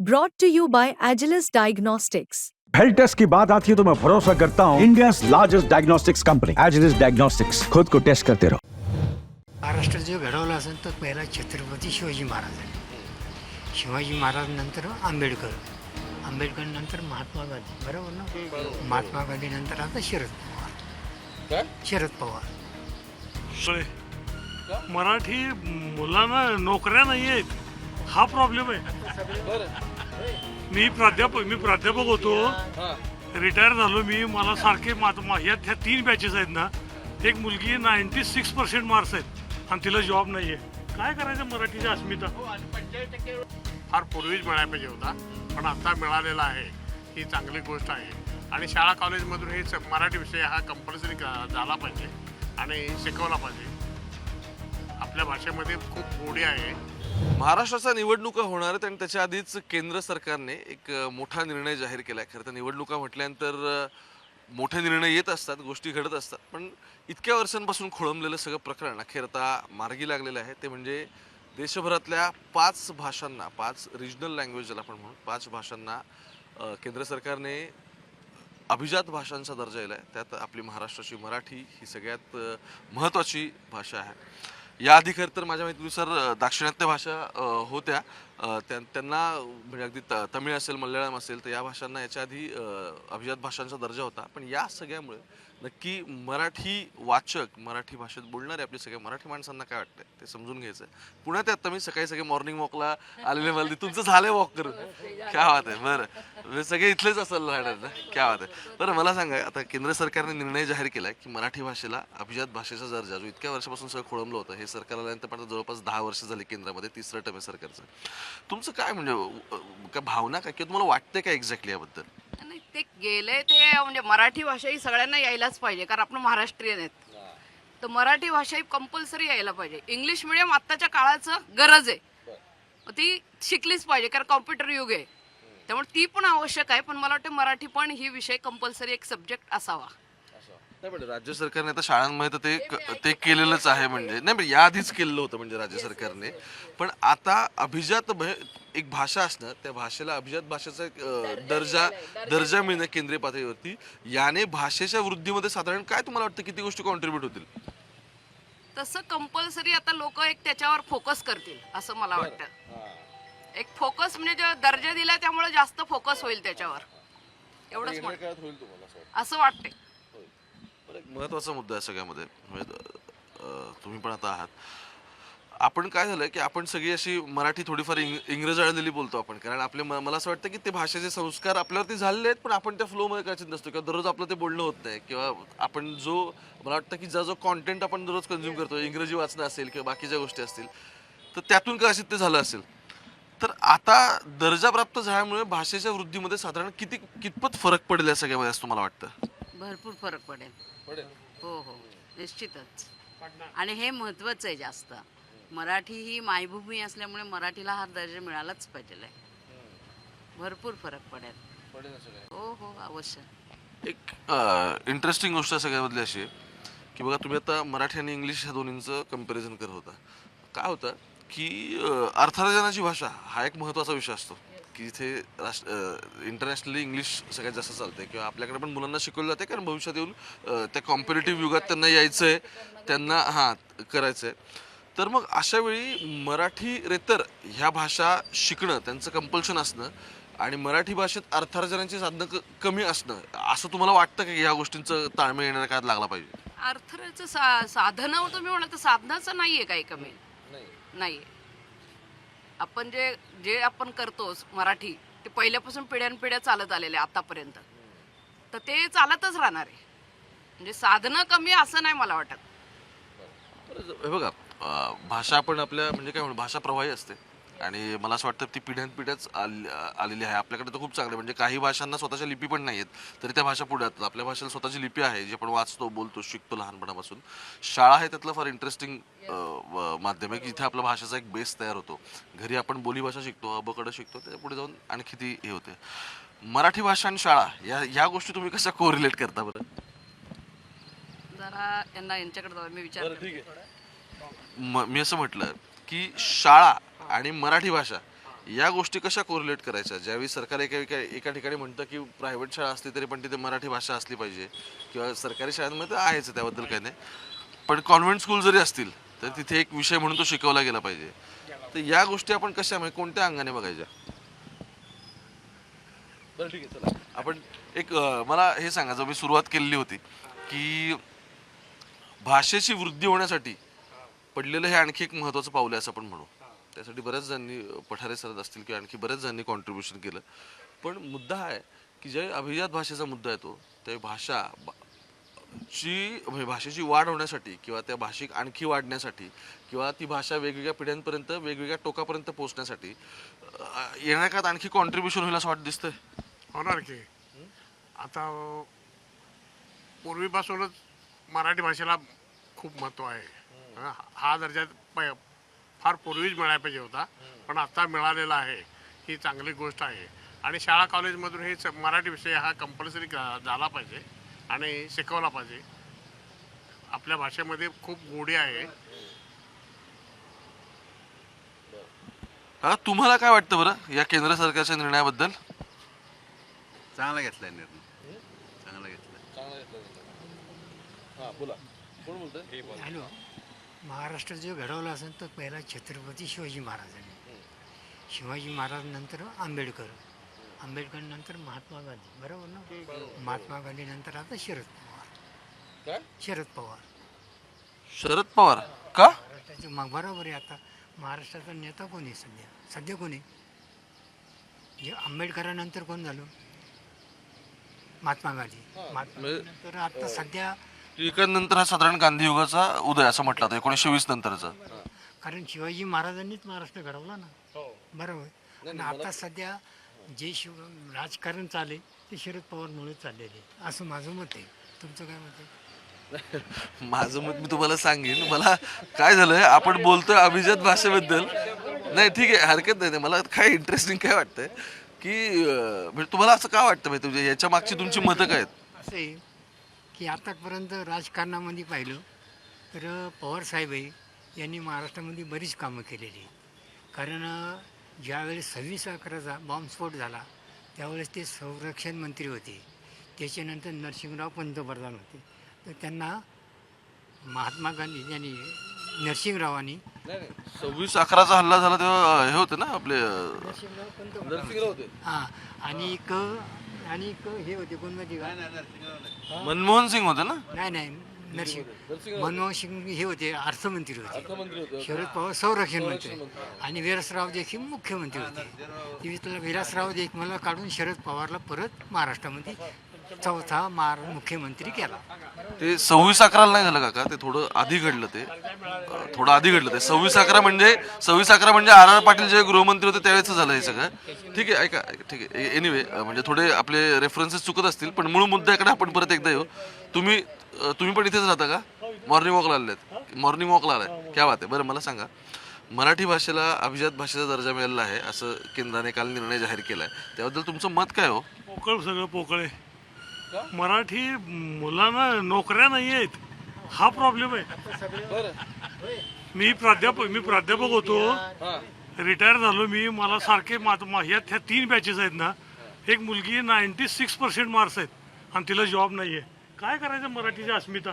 Brought to you by Agilus Diagnostics. Health test की बात आती है तो मैं भरोसा करता हूँ। India largest diagnostics company Agilus diagnostics खुद को टेस्ट करते रहो। महाराष्ट्र जो घडवला असेल तो पहिला छत्रपती शिवाजी महाराज शिवाजी महाराज नंतर आंबेडकर. आंबेडकर नंतर महात्मा गांधी. बरोबर ना? महात्मा गांधी नंतर आता शरद पवार. शरद पवार. मराठी मुलांना नोकऱ्या नाही आहेत हा प्रॉब्लेम आहे. मी प्राध्यापक मी प्राध्यापक होतो. रिटायर झालो मी. मला सारखे ह्या ह्या तीन बॅचेस आहेत ना एक मुलगी नाईन्टी सिक्स पर्सेंट मार्क्स आहेत आणि तिला जॉब नाही आहे काय करायचं मराठीची अस्मिता? फार पूर्वीच मिळायला पाहिजे होता पण आता मिळालेला आहे. ही चांगली गोष्ट आहे. आणि शाळा कॉलेजमधून हे मराठी विषय हा कंपल्सरी झाला पाहिजे आणि शिकवला पाहिजे. आपल्या भाषेमध्ये खूप गोडी आहे. महाराष्ट्राच्या निवडणुका होणार आहेत आणि त्याच्या आधीच केंद्र सरकारने एक मोठा निर्णय जाहीर केला आहे खरं तर निवडणुका म्हटल्यानंतर मोठे निर्णय येत असतात गोष्टी घडत असतात. पण इतक्या वर्षांपासून खोळंबलेलं सगळं प्रकरण अखेर आता मार्गी लागलेलं आहे. ते म्हणजे देशभरातल्या पाच भाषांना पाच रिजनल लँग्वेज ज्याला आपण म्हणू पाच भाषांना केंद्र सरकारने अभिजात भाषांचा दर्जा दिला आहे त्यात आपली महाराष्ट्राची मराठी ही सगळ्यात महत्त्वाची भाषा आहे. याआधी खरं तर माझ्या माहितीनुसार दाक्षिणात्य भाषा होत्या. त्यां- त्यांना म्हणजे अगदी त- तमिळ असेल मल्याळम असेल तर या भाषांना याच्या आधी अभिजात भाषांचा दर्जा होता. पण या सगळ्यामुळे नक्की मराठी वाचक मराठी भाषेत बोलणारे आपले सगळे मराठी माणसांना काय वाटतंय? ते समजून घ्यायचं पुण्यात आता मी सकाळी सगळे मॉर्निंग वॉकला आलेले मला तुमचं झालंय वॉक करून. क्या बात आहे बरं. म्हणजे सगळे इथलेच असेल राहणार ना? क्या बात आहे. बरं मला सांगा आता केंद्र सरकारने निर्णय जाहीर केलाय की मराठी भाषेला अभिजात भाषेचा दर्जा जो इतक्या वर्षापासून सगळं खोळंबलं होतं हे सरकार आल्यानंतर पण आता जवळपास दहा वर्ष झाली केंद्रामध्ये तिसरं टमे आहे सरकारचं. तुमचं काय म्हणजे काय भावना काय किंवा तुम्हाला वाटतंय काय एक्झॅक्टली याबद्दल? ते गेले ते म्हणजे मराठी भाषा ही सगळ्यांना यायलाच पाहिजे कारण आपण महाराष्ट्रीयन आहेत. तर मराठी भाषा ही कंपल्सरी यायला पाहिजे. इंग्लिश मिडियम आत्ताच्या काळाचं गरज आहे. मग ती शिकलीच पाहिजे कारण कॉम्प्युटर युग आहे. त्यामुळे ती पण आवश्यक आहे पण मला वाटतं मराठी पण ही विषय कंपल्सरी एक सब्जेक्ट असावा. नाही पण राज्य सरकारने आता शाळांमध्ये तर ते क- ते केलेलंच आहे म्हणजे. नाही पण याआधीच केलेलं होतं म्हणजे राज्य सरकारने. पण आता अभिजात भ- एक भाषा असणं त्या भाषेला अभिजात भाषेचा एक, अं, दर्जा दर्जा मिळणं केंद्रीय पातळीवरती याने भाषेच्या वृद्धीमध्ये साधारण काय तुम्हाला वाटतं किती गोष्टी कॉन्ट्रीब्युट होतील? तसं कंपल्सरी आता लोक एक त्याच्यावर फोकस करतील असं मला वाटतं. एक फोकस म्हणजे जो दर्जा दिला त्यामुळे जास्त फोकस होईल त्याच्यावर. एवढंच असं वाटतंय. महत्त्वाचा महत्त्वाचा मुद्दा आहे सगळ्यामध्ये. म्हणजे, तुम्ही पण आता आहात. आपण काय झालं की आपण सगळी अशी मराठी थोडीफार इंग इंग्रज आळलेली बोलतो आपण. कारण आपले म- मला असं वाटतं की ते भाषेचे संस्कार आपल्यावरती झालेले आहेत पण आपण त्या फ्लोमध्ये कदाचित नसतो. किंवा दररोज आपलं ते बोलणं होत नाही. किंवा आपण जो मला वाटतं की ज्या जो कॉन्टेंट आपण दररोज कन्झ्युम करतो इंग्रजी वाचणं असेल किंवा बाकीच्या गोष्टी असतील तर त्यातून कदाचित ते झालं असेल. तर आता दर्जा प्राप्त झाल्यामुळे भाषेच्या वृद्धीमध्ये साधारण किती कितपत फरक पडेल या सगळ्यामध्ये असं तुम्हाला वाटतं? भरपूर फरक पडेल. हो हो. निश्चितच. आणि हे महत्वाचं आहे जास्त. मराठी ही मायभूमी असल्यामुळे मराठीला हा दर्जा मिळालाच पाहिजे भरपूर फरक पडेल. हो हो अवश्य. एक इंटरेस्टिंग गोष्ट सगळ्यामधली अशी आहे की बघा तुम्ही आता मराठी आणि इंग्लिश ह्या दोन्हींचं कंपॅरिझन करत होता. काय होतं की अर्थार्जनाची भाषा हा एक महत्त्वाचा विषय असतो. की इथे राष्ट्र इंटरनॅशनली इंग्लिश सगळ्यात जास्त चालते किंवा आपल्याकडे पण मुलांना शिकवलं जाते कारण भविष्यात येऊन अं, त्या कॉम्पिटेटिव्ह युगात त्यांना यायचं आहे त्यांना हां करायचं आहे तर मग अशा वेळी मराठी रेतर ह्या भाषा शिकणं त्यांचं कंपल्शन असणं आणि मराठी भाषेत अर्थार्जनाची साधनं क- कमी असणं असं तुम्हाला वाटतं की ह्या गोष्टींचं ताळमेळ येणाऱ्या काळात लागला पाहिजे? अर्थाचं सा साधनं तुम्ही म्हणाल तर साधनाचं नाहीये काही कमी. नाही. आपण जे जे आपण करतो मराठी ते पहिल्यापासून पिढ्यानपिढ्या चालत आलेले आतापर्यंत. तर ते चालतच राहणार आहे. म्हणजे साधनं कमी असं नाही मला वाटत. हे बघा भाषा आपण आपल्या म्हणजे काय म्हणू भाषा प्रवाही असते. आणि मला असं वाटतं ती पिढ्यानपिढ्याच आल- आलेली आहे. आपल्याकडे तर खूप चांगलं म्हणजे काही भाषांना स्वतःच्या लिपी पण नाही आहेत तरी त्या भाषा पुढे येतात आपल्या भाषेला स्वतःची लिपी आहे जी आपण वाचतो बोलतो शिकतो लहानपणापासून. शाळा हे त्यातलं फार इंटरेस्टिंग माध्यम आहे की जिथे आपल्या भाषेचा एक बेस तयार होतो. घरी आपण बोलीभाषा शिकतो अबकडं शिकतो त्याच्या पुढे जाऊन आणखी ती हे होते. मराठी भाषा आणि शाळा या ह्या गोष्टी तुम्ही कशा कोरिलेट करता बरं? जरा यांना यांच्याकडे मी विचार मी असं म्हटलं की शाळा आणि मराठी भाषा या गोष्टी कशा कोरिलेट करायच्या? ज्यावेळी सरकार एका एका एका ठिकाणी म्हणतं की प्रायव्हेट शाळा असली तरी पण तिथे मराठी भाषा असली पाहिजे किंवा सरकारी शाळांमध्ये तर आहेच आहे, त्याबद्दल काही नाही. पण कॉन्व्हेंट स्कूल जरी असतील तर तिथे एक विषय म्हणून तो शिकवला गेला पाहिजे. तर या गोष्टी आपण कशा म्हणजे कोणत्या अंगाने बघायच्या? बरं ठीक आहे चला. आपण एक अं, मला हे सांगा जो मी सुरुवात केलेली होती की भाषेची वृद्धी होण्यासाठी पडलेलं हे आणखी एक महत्त्वाचं पाऊल आहे असं आपण म्हणू. त्यासाठी बऱ्याच जणांनी पठारे सरत असतील किंवा आणखी बऱ्याच जणांनी कॉन्ट्रीब्युशन केलं. पण मुद्दा हा आहे की जे अभिजात भाषेचा मुद्दा येतो ते भाषा ची म्हणजे भाषेची वाढ होण्यासाठी किंवा त्या भाषिक आणखी वाढण्यासाठी किंवा ती भाषा वेगवेगळ्या पिढ्यांपर्यंत वेगवेगळ्या टोकापर्यंत पोहोचण्यासाठी अं, येणाऱ्या काळात आणखी कॉन्ट्रीब्युशन होईल असं वाटतं दिसतंय? होणार की. आता पूर्वीपासूनच मराठी भाषेला खूप महत्त्व आहे. हा दर्जा फार पूर्वीच मिळायला पाहिजे होता. पण आता मिळालेला आहे. ही चांगली गोष्ट आहे. आणि शाळा कॉलेजमधून हे मराठी विषय हा कंपल्सरी झाला पाहिजे. आणि शिकवला पाहिजे. आपल्या भाषेमध्ये खूप गोडी आहे. हा तुम्हाला काय वाटतं बरं या केंद्र सरकारच्या निर्णयाबद्दल? चांगला घेतलाय निर्णय. चांगला घेतलाय. हॅलो. महाराष्ट्र जो घडवला असेल तो पहिला छत्रपती शिवाजी महाराजांनी शिवाजी महाराज नंतर आंबेडकर. आंबेडकर नंतर महात्मा गांधी. बरोबर ना? महात्मा गांधी नंतर आता शरद पवार. शरद पवार. शरद पवार? का? महाराष्ट्राचे मग बरोबर आहे आता. महाराष्ट्राचा नेता कोण आहे सध्या? सध्या कोण आहे? जे आंबेडकरानंतर कोण झालं? महात्मा गांधी. महात्मा म्हणजे- नंतर आता सध्या नंतर हा साधारण गांधी युगाचा उदय असं म्हटलं जातं एकोणीसशे वीस नंतरचा. कारण शिवाजी महाराजांनीच महाराष्ट्र घडवला ना. बरोबर. आणि आता सध्या जे शिव राजकारण चाले ते शरद पवारमुळे चाललेले असं माझं मत आहे. तुमचं काय मत आहे? माझं मत मी तुम्हाला सांगेन. मला काय झालंय आपण बोलतोय अभिजात भाषेबद्दल. नाही ठीक आहे हरकत नाही मला काय इंटरेस्टिंग काय वाटतंय की अं, म्हणजे तुम्हाला असं का वाटतं? म्हणजे तुमच्या याच्या मागची तुमची मतं काय आहेत? असं आहे की आतापर्यंत राजकारणामध्ये पाहिलं तर पवारसाहेब आहे यांनी महाराष्ट्रामध्ये बरीच कामं केलेली आहेत. कारण ज्यावेळेस सव्वीस अकराचा बॉम्बस्फोट झाला त्यावेळेस ते संरक्षण मंत्री होते. त्याच्यानंतर नरसिंहराव पंतप्रधान होते. तर त्यांना महात्मा गांधी यांनी नरसिंहरावांनी सव्वीस अकराचा हल्ला झाला तेव्हा हे होते ना आपले नरसिंहराव पंतप्रधान होते. हां आणि एक आणि एक हे होते कोण माहिती का? मनमोहन सिंग होते ना? नाही नाही नरसिंह मनमोहन सिंग हे होते अर्थमंत्री होते. शरद पवार संरक्षण मंत्री. आणि विलासराव देखील मुख्यमंत्री होते. विला- विलासराव देखील काढून शरद पवारला परत महाराष्ट्रामध्ये चौथा मार मुख्यमंत्री केला. ते सव्वीस अकराला नाही झालं काका? ते थोडं आधी घडलं ते. अं, थोडं आधी घडलं ते. सव्वीस अकरा म्हणजे सव्वीस अकरा म्हणजे आर आर पाटील जे गृहमंत्री होते त्यावेळेस झालं हे सगळं. ठीक आहे ऐका ऐका, ठीक आहे. एनिवे म्हणजे थोडे आपले रेफरन्सेस चुकत असतील पण मूळ मुद्द्याकडे आपण परत एकदा येऊ. तुम्ही अं, तुम्ही पण इथेच राहता का? मॉर्निंग वॉकला आलेत मॉर्निंग वॉकला आलाय. क्या बात आहे. बरं मला सांगा. मराठी भाषेला अभिजात भाषेचा दर्जा मिळालेला आहे असं केंद्राने काल निर्णय जाहीर केलाय. त्याबद्दल तुमचं मत काय हो? पोकळ सगळं पोकळे. मराठी मुलांना नोकऱ्या नाही आहेत. हा प्रॉब्लेम आहे. मी प्राध्यापक मी प्राध्यापक होतो. रिटायर झालो मी. मला सारखे ह्या तीन बॅचेस आहेत ना. एक मुलगी नाईन्टी सिक्स पर्सेंट मार्क्स आहेत आणि तिला जॉब नाही आहे काय करायचं मराठीची अस्मिता?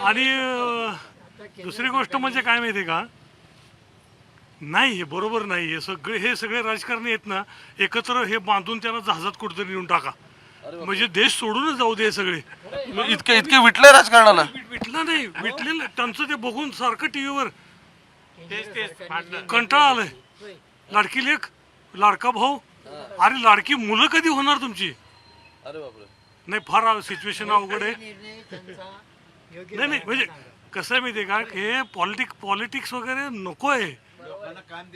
आणि अं, दुसरी गोष्ट म्हणजे काय माहिती का? नाही हे बरोबर नाही. हे सगळे हे सगळे राजकारणी आहेत ना. एकत्र हे बांधून त्यांना जहाजात कुठेतरी नेऊन टाका. म्हणजे देश सोडूनच जाऊ दे सगळे. इतके इतके विटलंय राजकारणाला? विटलं नाही. विटलेलं त्यांचं ते बघून सारखं टीव्हीवर कंटाळा आलाय. लाडकी लेख लाडका भाऊ. अरे लाडकी मुलं कधी होणार तुमची? अरे बापरे. नाही फार सिच्युएशन अवघड आहे. नाही नाही म्हणजे कसं आहे माहिती आहे का? हे पॉलिटिक पॉलिटिक्स वगैरे नको आहे.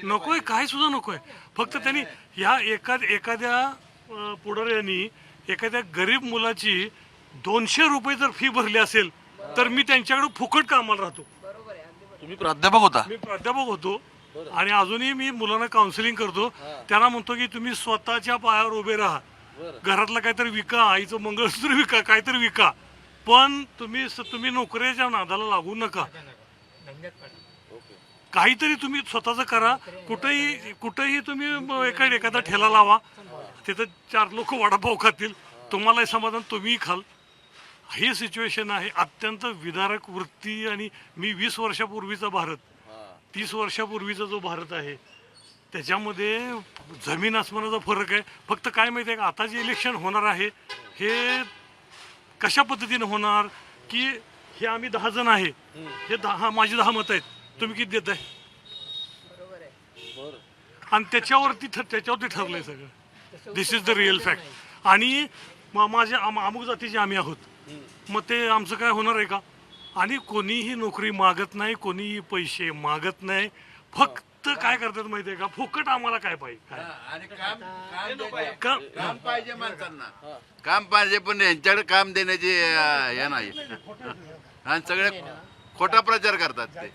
नको आहे काय सुद्धा नको आहे. फक्त त्यांनी ह्या एका एखाद्या अं, पुढाऱ्यांनी एखाद्या गरीब मुलाची दोनशे रुपये जर फी भरली असेल तर मी त्यांच्याकडे फुकट कामाला राहतो. तुम्ही प्राध्यापक होता. मी प्राध्यापक होतो आणि अजूनही मी मुलांना काउन्सिलिंग करतो. त्यांना म्हणतो की तुम्ही स्वतःच्या पायावर उभे राहा. घरातलं काहीतरी विका आईचं मंगळसूत्र विका काहीतरी विका. पण तुम्ही तुम्ही नोकरीच्या नादाला लागू नका. काहीतरी तुम्ही स्वतःचं करा. कुठेही कुठेही तुम्ही एखादा ठेला लावा. तिथं चार लोक वडापाव खातील. तुम्हालाही समाधान तुम्हीही खाल. ही सिच्युएशन आहे. अत्यंत विदारक वृत्ती आणि मी वीस वर्षापूर्वीचा भारत. तीस वर्षापूर्वीचा जो भारत आहे त्याच्यामध्ये जमीन आसमानाचा फरक आहे. फक्त काय माहिती आहे का? आता जे इलेक्शन होणार आहे हे कशा पद्धतीने होणार? की हे आम्ही दहा जण आहे हे दहा माझी दहा मत आहेत. तुम्ही किती देत आहे. आणि त्याच्यावरती त्याच्यावरती ठरलंय सगळं. This is the real fact आणि म- माझ्या आम- अमुक जातीचे आम्ही आहोत. मग ते आमचं काय होणार आहे का? आणि कोणीही नोकरी मागत नाही कोणीही पैसे मागत नाही. फक्त काय करतात माहिती आहे का? फुकट आम्हाला काय पाहिजे? काम पाहिजे. माणसांना. काम पाहिजे पण यांच्याकडे काम देण्याची हे नाही. आणि सगळे खोटा प्रचार करतात ते.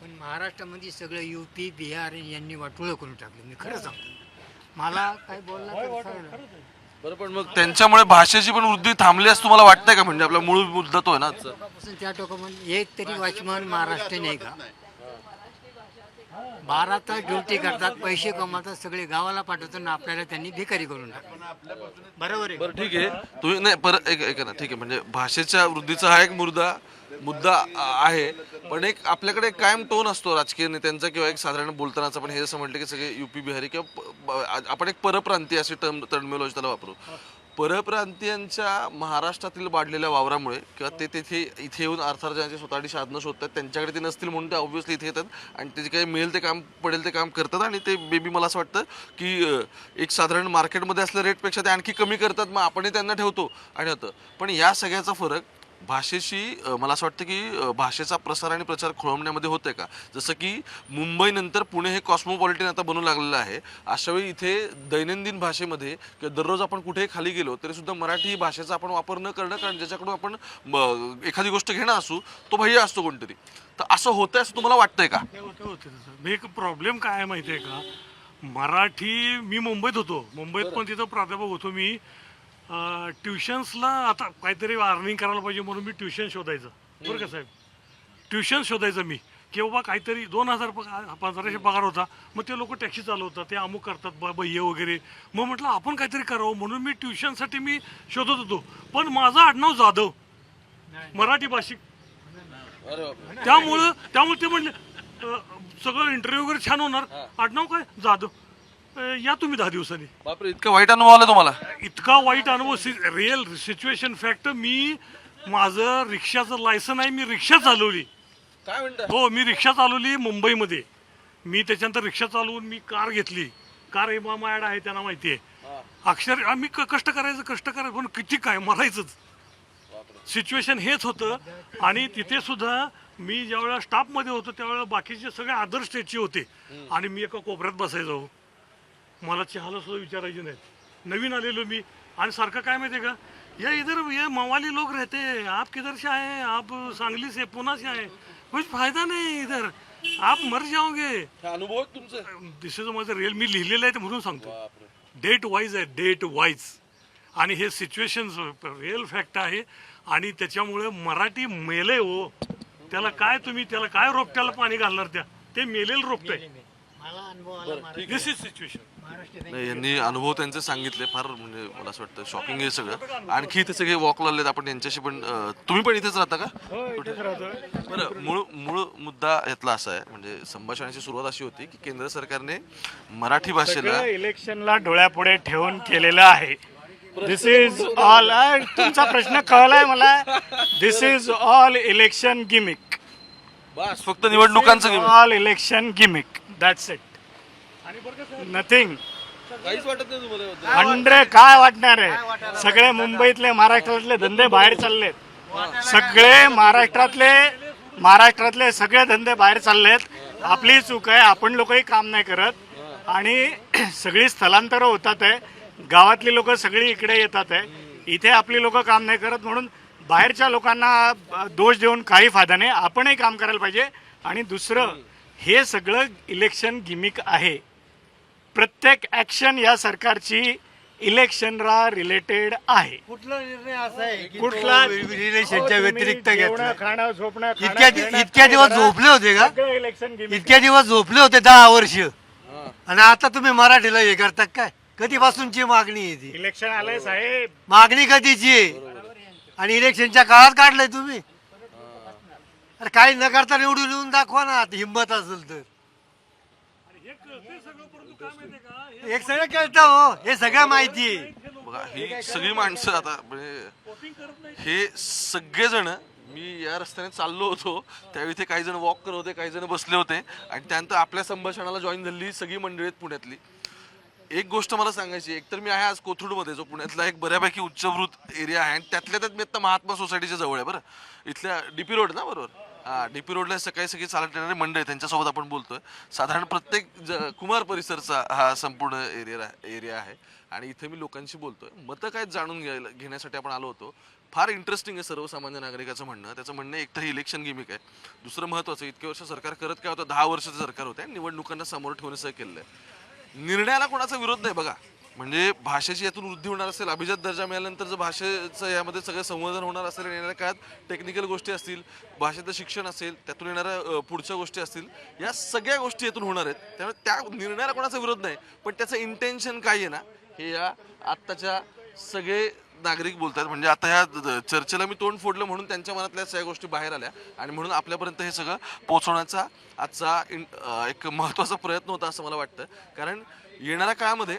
पण महाराष्ट्रामध्ये सगळं यू पी बिहार यांनी वाटोळं करून टाकलं. मी खरं सांगतो. मला तर चालेल. बरं पण मग त्यांच्यामुळे भाषेची पण वृद्धी थांबली असं तुम्हाला वाटतंय का? म्हणजे आपला मूळ मुद्दा तो आहे ना आजचा. त्या टोकामध्ये एक तरी वॉचमन महाराष्ट्र नाही का? बारा तास ड्युटी करतात पैसे कमावतात सगळे गावाला पाठवतात आणि आपल्याला त्यांनी भिकारी करून टाकतात. बरोबर आहे. बरं ठीक आहे. तुम्ही नाही परत एक एक ना ठीक आहे. म्हणजे भाषेच्या वृद्धीचा हा एक मुद्दा मुद्दा आहे. पण एक आपल्याकडे कायम टोन असतो राजकीय नेत्यांचा किंवा एक साधारण बोलतानाचा. पण हे जसं म्हटलं की सगळे युपी बिहारी किंवा आपण एक परप्रांतीय अशी टर्म टर्मिनॉलॉजी त्याला वापरू. परप्रांतीयांच्या महाराष्ट्रातील वाढलेल्या वावरामुळे किंवा ते तिथे इथे येऊन अर्थार्जनाची स्वतःची साधनं शोधतात. त्यांच्याकडे ते नसतील म्हणून ते ऑब्व्हियसली इथे येतात आणि ते जे काही मिळेल ते काम पडेल ते काम करतात आणि ते बेबी मला असं वाटतं की एक साधारण मार्केटमध्ये असल्या रेटपेक्षा ते आणखी कमी करतात. मग आपणही त्यांना ठेवतो आणि होतं. पण या सगळ्याचा फरक भाषेशी मला असं वाटतं की भाषेचा प्रसार आणि प्रचार खोळंबण्यामध्ये होतोय का? जसं की मुंबईनंतर पुणे हे कॉस्मोपॉलिटन आता बनू लागलेलं आहे. अशावेळी इथे दैनंदिन भाषेमध्ये किंवा दररोज आपण कुठेही खाली गेलो तरी सुद्धा मराठी भाषेचा आपण वापर न करणं कारण ज्याच्याकडून आपण एखादी गोष्ट घेणं असू तो भैया असतो कोणतरी. तर असं होतंय असं तुम्हाला वाटतंय का? एक प्रॉब्लेम काय आहे माहिती आहे का? मराठी मी मुंबईत होतो. मुंबईत पण तिथं प्राध्यापक होतो मी. ट्युशन्सला आता काहीतरी अर्निंग करायला पाहिजे म्हणून मी ट्युशन शोधायचं. बरं का साहेब? ट्युशन शोधायचं मी. की बाबा काहीतरी दोन हजार पगार पंधराशे पगार होता. मग ते लोक टॅक्सी चालवतात ते अमुक करतात ब बह्य वगैरे. मग म्हटलं आपण काहीतरी करावं म्हणून मी ट्युशनसाठी मी शोधत होतो. पण माझं आडनाव जाधव. मराठी भाषिक. त्यामुळं त्यामुळे ते म्हणले सगळं इंटरव्ह्यू वगैरे छान होणार. आडनाव काय? जाधव. अं, या तुम्ही दहा दिवसांनी. बापरे इतका वाईट अनुभव आला तुम्हाला? इतका वाईट अनुभव रिअल सिच्युएशन फॅक्ट मी माझं रिक्षाचं लायसन आहे मी रिक्षा चालवली. काय म्हणता? हो मी रिक्षा चालवली मुंबईमध्ये. मी त्याच्यानंतर रिक्षा चालवून मी कार घेतली. कार एमा मायड आहे त्यांना माहिती आहे. अक्षर आम्ही क- कष्ट करायचं कष्ट करायचं पण किती काय मरायचंच. सिच्युएशन हेच होतं. आणि तिथे सुद्धा मी ज्यावेळेला स्टाफमध्ये होतो त्यावेळेला बाकीचे सगळे अदर स्टेटचे होते. आणि मी एका कोपऱ्यात बसायचो. मला चहाला सुद्धा विचारायचे नाहीत. नवीन आलेलो मी. आणि सारखं काय माहिती का? ये इधर ये मवाली लोग रहते. आप किधर से आए? हैं आप सांगली से पुणे से आए. कुछ फायदा नहीं इधर. आप मर जाओगे. अनुभव आहे तुमचं? दिस इज माझं रिअल मी लिहिलेलं आहे ते म्हणून सांगतो. डेट वाईज आहे डेट वाईज आणि हे सिच्युएशन रिअल फॅक्ट आहे. आणि त्याच्यामुळे मराठी मेले हो. त्याला काय तुम्ही त्याला काय रोपट्याला पाणी घालणार त्या? ते मेलेल रोपटय. मला अनुभव आला महाराष्ट्र दिस इज सिच्युएशन नाही यांनी अनुभव त्यांचे सांगितले फार म्हणजे मला असं वाटतं शॉकिंग आहे सगळं. आणखी इथे सगळे वॉक लागलेत आपण यांच्याशी पण अं, तुम्ही पण इथेच राहता का? कुठे? बरं मूळ मूळ मुद्दा यातला असा आहे म्हणजे संभाषणाची सुरुवात अशी होती की केंद्र सरकारने मराठी भाषेला सगळं इलेक्शनला डोळ्यापुढे ठेवून केलेलं आहे. दिस इज ऑल तुमचा प्रश्न कळलाय मला. This is all election gimmick बस फक्त निवडणुकांचं घेऊन all election gimmick that's it nothing काहीच वाटत नाही तुम्हाला हंड्रेड काय वाटणार आहे? सगळे मुंबईतले महाराष्ट्रातले धंदे बाहेर चाललेत. सगळे महाराष्ट्रातले महाराष्ट्रातले सगळे धंदे बाहेर चाललेत. आपली चूक आहे आपण लोकही काम नाही करत. आणि सगळी स्थलांतरं होतात आहे. गावातली लोक सगळी इकडे येतात आहे. इथे आपली लोक काम नाही करत म्हणून बाहेरच्या लोकांना अ, दोष देऊन काही फायदा नाही. आपणही काम करायला पाहिजे. आणि दुसरं हे सगळं इलेक्शन गिमिक आहे. प्रत्येक ॲक्शन या सरकारची इलेक्शनला रिलेटेड आहे. कुठला निर्णय असा आहे की कुठला रिलेशनच्या व्यतिरिक्त घेतला? खाणं झोपणं इतक्या इतक्या दिवस झोपले होते का? इलेक्शन इतक्या दिवस झोपले होते दहा वर्ष. आणि आता तुम्ही मराठीला हे करता काय? कधीपासूनची मागणी आहे ती? इलेक्शन आलंय साहेब. मागणी कधीची आहे? आणि इलेक्शनच्या काळात काढलंय तुम्ही? अरे काही न करता निवडून येऊन दाखवा ना आता हिंमत असेल तर. एक सगळं कळतं हो हे सगळं माहिती. आहे बघा ही सगळी माणसं आता म्हणजे हे सगळेजण मी या रस्त्याने चाललो होतो त्यावेळी ते काही जण वॉक करत होते काही जण बसले होते. आणि त्यानंतर आपल्या संभाषणाला जॉईन झाली सगळी मंडळी आहेत पुण्यातली. एक गोष्ट मला सांगायची एक तर मी आहे आज कोथरूडमध्ये जो पुण्यातला एक बऱ्यापैकी उच्चभृत एरिया आहे. आणि त्यातल्या त्यात मी आता महात्मा सोसायटीच्या जवळ आहे बरं. इथल्या डीपी रोड ना बरोबर? हा डीपी रोडला सकाळी सकाळी चालत येणारे मंडळ आहे त्यांच्यासोबत आपण बोलतोय. साधारण प्रत्येक ज कुमार परिसरचा हा संपूर्ण एरिया एरिया आहे. आणि इथे मी लोकांशी बोलतोय. मतं काय जाणून घ्यायला घेण्यासाठी आपण आलो होतो. फार इंटरेस्टिंग आहे सर्वसामान्य नागरिकाचं म्हणणं. त्याचं म्हणणं एक तर इलेक्शन गिमिक आहे. दुसरं महत्त्वाचं इतके वर्ष सरकार करत काय होतं? दहा वर्षाचं सरकार होतं. निवडणुकांना समोर ठेवण्याचं केलं आहे. निर्णयाला कोणाचा विरोध नाही बघा. म्हणजे भाषेची यातून वृद्धी होणार असेल अभिजात दर्जा मिळाल्यानंतर जर भाषेचं यामध्ये सगळं संवर्धन होणार असेल येणाऱ्या काळात टेक्निकल गोष्टी असतील भाषेचं शिक्षण असेल त्यातून येणाऱ्या पुढच्या गोष्टी असतील या सगळ्या गोष्टी यातून होणार आहेत. त्यामुळे त्या निर्णयाला कोणाचा विरोध नाही पण त्याचं इंटेन्शन काय आहे ना हे या आत्ताच्या सगळे नागरिक बोलतात म्हणजे आता ह्या द- चर्चेला मी तोंड फोडलं म्हणून त्यांच्या मनातल्या सगळ्या गोष्टी बाहेर आल्या आणि म्हणून आपल्यापर्यंत हे सगळं पोहोचवण्याचा आजचा एक महत्त्वाचा प्रयत्न होता असं मला वाटतं. कारण येणाऱ्या काळामध्ये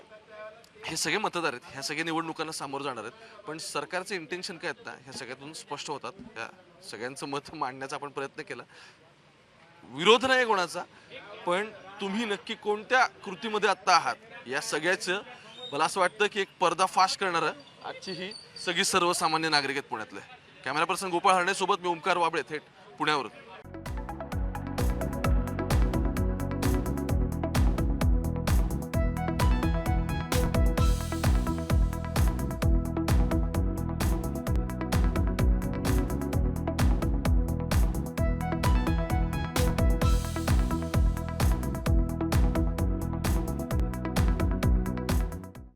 हे सगळे मतदार आहेत. ह्या सगळ्या निवडणुकांना सामोरं जाणार आहेत. पण सरकारचे इंटेन्शन काय आहेत ना? ह्या सगळ्यातून स्पष्ट होतात. या सगळ्यांचं मत मांडण्याचा आपण प्रयत्न केला. विरोध नाही कोणाचा पण तुम्ही नक्की कोणत्या कृतीमध्ये आत्ता आहात? या सगळ्याचं मला असं वाटतं की एक पर्दाफाश करणारं आजची ही सगळी सर्वसामान्य नागरिक आहेत पुण्यातले. कॅमेरा पर्सन गोपाळ हरणे सोबत मी ओमकार वाबळे थेट पुण्यावरून.